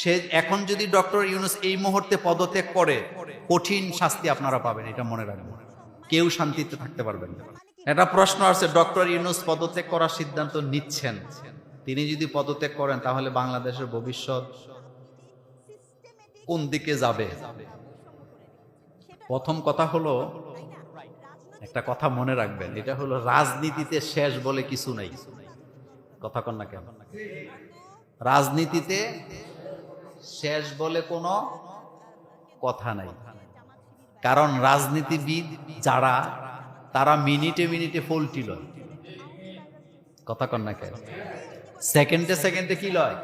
সে এখন যদি ডক্টর ইউনুস এই মুহূর্তে পদত্যাগ করে, কঠিন শাস্তি আপনারা পাবেন, এটা মনে রাখবেন। কেউ শান্তিতে থাকতে পারবেন না। একটা প্রশ্ন আছে ডক্টর ইউনুস পদত্যাগ করার সিদ্ধান্ত নিচ্ছেন। তিনি যদি পদত্যাগ করেন, তাহলে বাংলাদেশের ভবিষ্যৎ কোন দিকে যাবে? প্রথম কথা হলো, একটা কথা মনে রাখবেন, এটা হলো রাজনীতিতে শেষ বলে কিছু নাই। কথা কন না কেন? রাজনীতিতে শেষ বলে কোনো কথা নাই। কারণ রাজনীতিবিদ যারা তারা মিনিটে মিনিটে ফলটি লয়। কথা কন না কেন? সেকেন্ডে সেকেন্ডে কি লয়?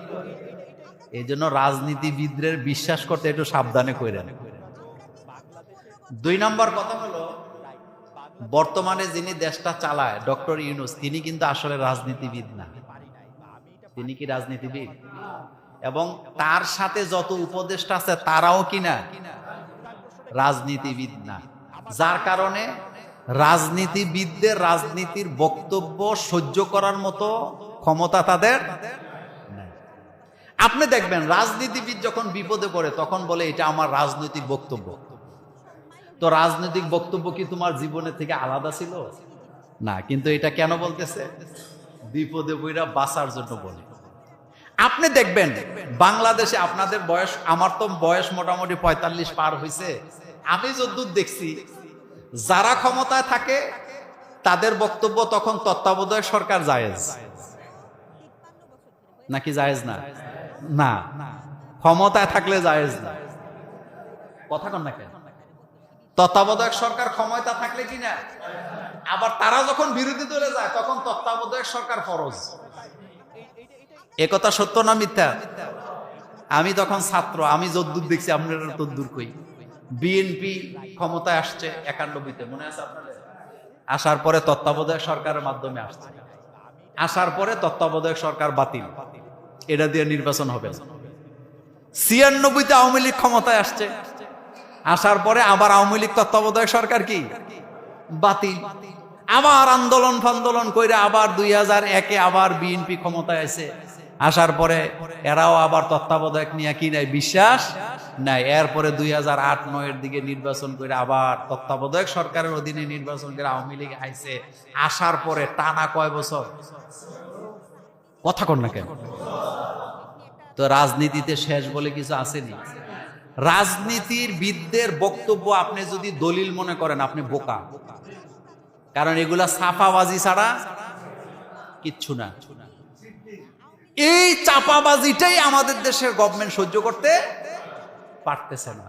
এই জন্য রাজনীতিবিদদের বিশ্বাস করতে একটু সাবধানে কইরেন। দুই নম্বর কথা হলো বর্তমানে যিনি দেশটা চালায় ডক্টর ইউনুস তিনি কিন্তু আসলে রাজনীতিবিদ না। তিনি কি রাজনীতিবিদ? এবং তার সাথে যত উপদেষ্টা আছে তারাও কি না রাজনীতিবিদ না। যার কারণে রাজনীতিবিদদের রাজনীতির বক্তব্য সহ্য করার মতো ক্ষমতা তাদের আপনি দেখবেন, রাজনীতিবিদ যখন বিপদে পড়ে, তখন বলে, এটা আমার রাজনৈতিক বক্তব্য। তো রাজনৈতিক বক্তব্য কি তোমার জীবনের থেকে আলাদা ছিল? না, কিন্তু এটা কেন বলতেছে? বিপদে বইরা বাঁচার জন্য বলে। আপনি দেখবেন, বাংলাদেশে আপনাদের বয়স, আমার তো বয়স মোটামুটি পঁয়তাল্লিশ পার হয়েছে আমি যদ্দূর দেখছি, যারা ক্ষমতায় থাকে, তাদের বক্তব্য তখন তত্ত্বাবধায়ক সরকার জায়েজ। নাকি জায়েজ না? না। ক্ষমতায় থাকলে জায়েজ না। কথা কন না কেন? তত্ত্বাবধায়ক সরকার ক্ষমতা থাকলে কি না? আবার তারা যখন বিরোধী দলে যায়, তখন তত্ত্বাবধায়ক সরকার ফরজ। একথা সত্য না মিথ্যা? আমি তখন ছাত্র, আমি যদ্দূর দেখছি, আপনারা তদ্দূর কই। বিএনপি ক্ষমতায় আসছে একানব্বইতে, মনে আছে আপনাদের? আসার পরে তত্ত্বাবধায়ক সরকারের মাধ্যমে আসছে। আসার পরে তত্ত্বাবধায়ক সরকার বাতিল। এটা দিয়ে নির্বাচন হবে ছিয়ানব্বইতে আওয়ামী লীগ ক্ষমতায় আসছে। আসার পরে আবার আওয়ামী লীগ তত্ত্বাবধায়ক সরকার কি? বাতিল। আবার আন্দোলন ফান্দোলন কইরা আবার দুই হাজার একে আবার বিএনপি ক্ষমতায় আছে আসার পরে এরাও আবার তত্ত্বাবধায়ক নিয়ে কি নাই? বিশ্বাস নাই। এরপরে দুই হাজার আট, নয়ের দিকে নির্বাচন করে আবার তত্ত্বাবধায়ক সরকারের অধীনে নির্বাচন করে আওয়ামী লীগ আইসে আসার পরে টানা কয় বছর? কথা কর না কেন? তো রাজনীতিতে শেষ বলে কিছু আসেনি। রাজনীতির বিদদের বক্তব্য আপনি যদি দলিল মনে করেন, আপনি বোকা। কারণ এগুলা সাফাবাজি ছাড়া কিচ্ছু না। এই চাপাবাজিটাই আমাদের দেশের গভর্নমেন্ট সহ্য করতে পারতেছে না।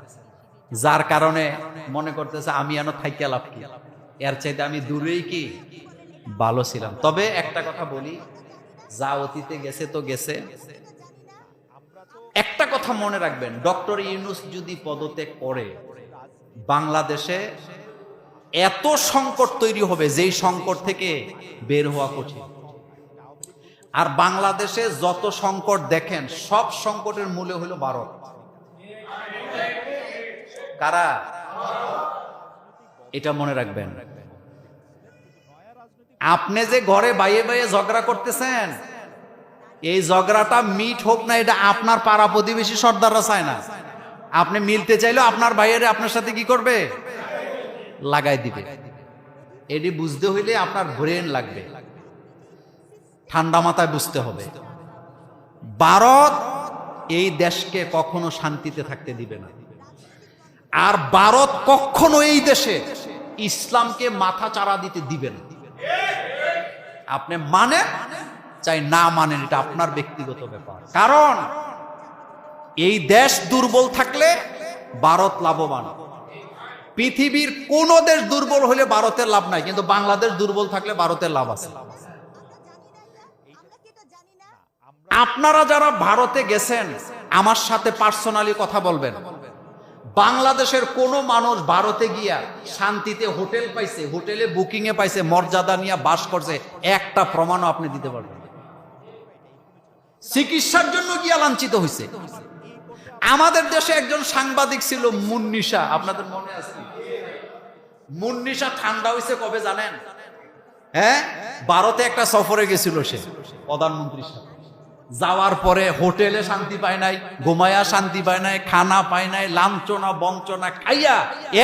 যার কারণে মনে করতেছে, আমি এন থাইকা লাভ কি? এর চাইতে আমি দূরেই কি? ভালো ছিলাম। তবে একটা কথা বলি, যা অতীতে গেছে তো গেছে। একটা কথা মনে রাখবেন, ডক্টর ইউনুস যদি পদত্যাগ করে, বাংলাদেশে এত সংকট তৈরি হবে, যেই সংকট থেকে বের হওয়া কঠিন। আর বাংলাদেশে যত সংকট দেখেন, সব সংকটের মূলে হলো ভারত। কারা? এটা মনে রাখবেন। আপনি যে ঘরে বাইয়ে বাইয়ে ঝগড়া করতেছেন, এই ঝগড়াটা মিট হোক না, এটা আপনার পাড়া প্রতিবেশী সর্দাররা চায় না। আপনি মিলতে চাইলেও আপনার বাইরে আপনার সাথে কি করবে? লাগাই দিবে। এটি বুঝতে হইলে আপনার ব্রেন লাগবে। ঠান্ডা মাথায় বুঝতে হবে। ভারত এই দেশকে কখনো শান্তিতে থাকতে দিবে না। আর ভারত কখনো এই দেশে ইসলামকে মাথা চারা দিতে দিবে না। আপনি মানে চাই না মানেন, এটা আপনার ব্যক্তিগত ব্যাপার। কারণ এই দেশ দুর্বল থাকলে ভারত লাভবান। পৃথিবীর কোন দেশ দুর্বল হলে ভারতের লাভ নাই, কিন্তু বাংলাদেশ দুর্বল থাকলে ভারতের লাভ আছে। আপনারা যারা ভারতে গেছেন, আমার সাথে পার্সোনালি কথা বলবেন। বাংলাদেশের কোন মানুষ ভারতে গিয়া শান্তিতে হোটেল পাইছে, হোটেলে বুকিং এ পাইছে, মর্যাদা নিয়ে বাস করছে, একটা প্রমাণও আপনি দিতে পারবেন চিকিৎসার জন্য গিয়া লাঞ্ছিত হয়েছে আমাদের দেশে একজন সাংবাদিক ছিল মুন্নিশা, আপনাদের মনে আছে? মুন্নিশা ঠান্ডা হয়েছে কবে জানেন? হ্যাঁ? ভারতে একটা সফরে গেছিল সে, প্রধানমন্ত্রীর সাথে। যাওয়ার পরে হোটেলে শান্তি পায় নাই, ঘুমায়া শান্তি পায় নাই, খানা পায় নাই, লাঞ্ছনা, বঞ্চনা খাইয়া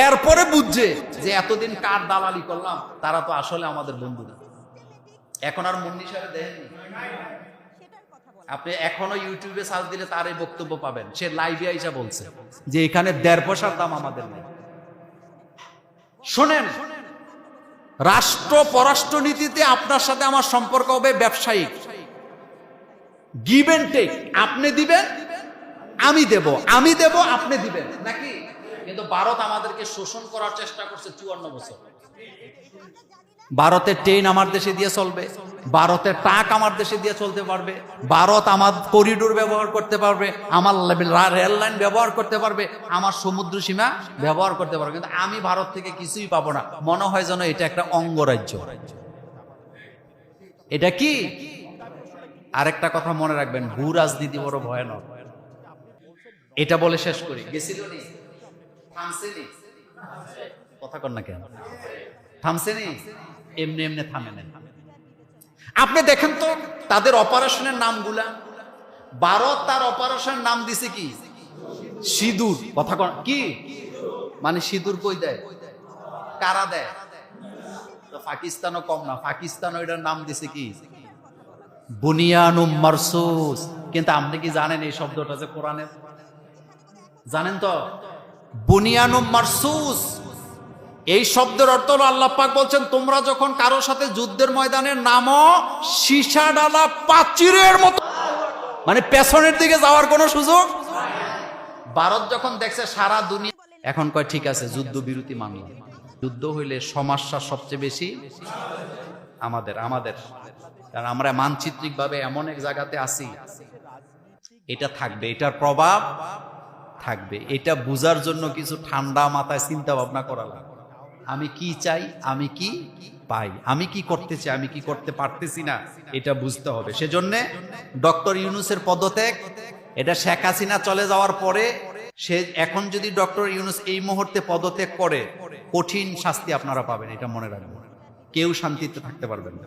এরপরে বুঝছে যে এতদিন কার দালালি করলাম, তারা তো আসলে আমাদের বন্ধু না। এখন আর মুন্নি সাহেব দেখেননি? আপনি এখনও ইউটিউবে সার্চ দিলে তার এই বক্তব্য পাবেন। সে লাইভে আইসা বলছে যে এখানে দেড় পয়সার দাম আমাদের নেই। শোনেন, রাষ্ট্র, পররাষ্ট্রনীতিতে আপনার সাথে আমার সম্পর্ক হবে ব্যবসায়িক। গিভ টেক আপনি দিবেন, আমি দেব। আমি দেব, আপনি দিবেন। নাকি? কিন্তু ভারত আমাদেরকে শোষণ করার চেষ্টা করছে চুয়ান্ন বছর। ভারতের ট্রেন আমার দেশে দিয়ে চলবে। ভারতের ট্রাক আমার দেশে দিয়ে চলতে পারবে। ভারত আমার করিডোর ব্যবহার করতে পারবে। আমার রেল লাইন ব্যবহার করতে পারবে। আমার সমুদ্র সীমা ব্যবহার করতে পারবে। কিন্তু আমি ভারত থেকে কিছুই পাবো না। মনে হয় যেন এটা একটা অঙ্গরাজ্য। এটা কি? আরেকটা কথা মনে রাখবেন, ভূ রাজনীতি বড় ভয়ানক। এটা বলে শেষ করি। কথা কর না কেন? থামছেনি? এমনি এমনি থামে না আপনি দেখেন তো, তাদের অপারেশনের নামগুলা। ভারত তার অপারেশনের নাম দিছে কি? সিঁদুর। কথা কি? মানে সিঁদুর কই দেয়? কারা দেয়? পাকিস্তানও কম না। পাকিস্তান ওইটার নাম দিছে কি? বুনিয়ানুম মারসুস। কিন্তু আপনি কি জানেন এই শব্দটা যে কোরআনের জানেন তো? বুনিয়ানুম মারসুস। এই শব্দের অর্থ হলো আল্লাহ পাক বলছেন, তোমরা যখন কারও সাথে যুদ্ধের ময়দানে নামো, সীসা ডালা পাচিরের মতো মানে পেছনের দিকে যাওয়ার কোনো সুযোগ? ভারত যখন দেখছে সারা দুনিয়া এখন কয়, ঠিক আছে, যুদ্ধ বিরতি মানলাম। যুদ্ধ হইলে সমস্যা সবচেয়ে বেশি আমাদের আমাদের। কারণ আমরা মানচিত্রিক ভাবে এমন এক জায়গাতে আছি। এটা থাকবে, এটার প্রভাব থাকবে। এটা বুঝার জন্য কিছু ঠান্ডা মাথায় চিন্তা ভাবনা করা লাগবে। আমি কি চাই? আমি কি পাই? আমি কি করতে চাই? আমি কি করতে পারতেছি না? এটা বুঝতে হবে। সেজন্য ডক্টর ইউনুসের পদত্যাগ, এটা শেখ হাসিনা চলে যাওয়ার পরে সে এখন যদি ডক্টর ইউনুস এই মুহূর্তে পদত্যাগ করে, কঠিন শাস্তি আপনারা পাবেন, এটা মনে রাখবেন। কেউ শান্তিতে থাকতে পারবেন না।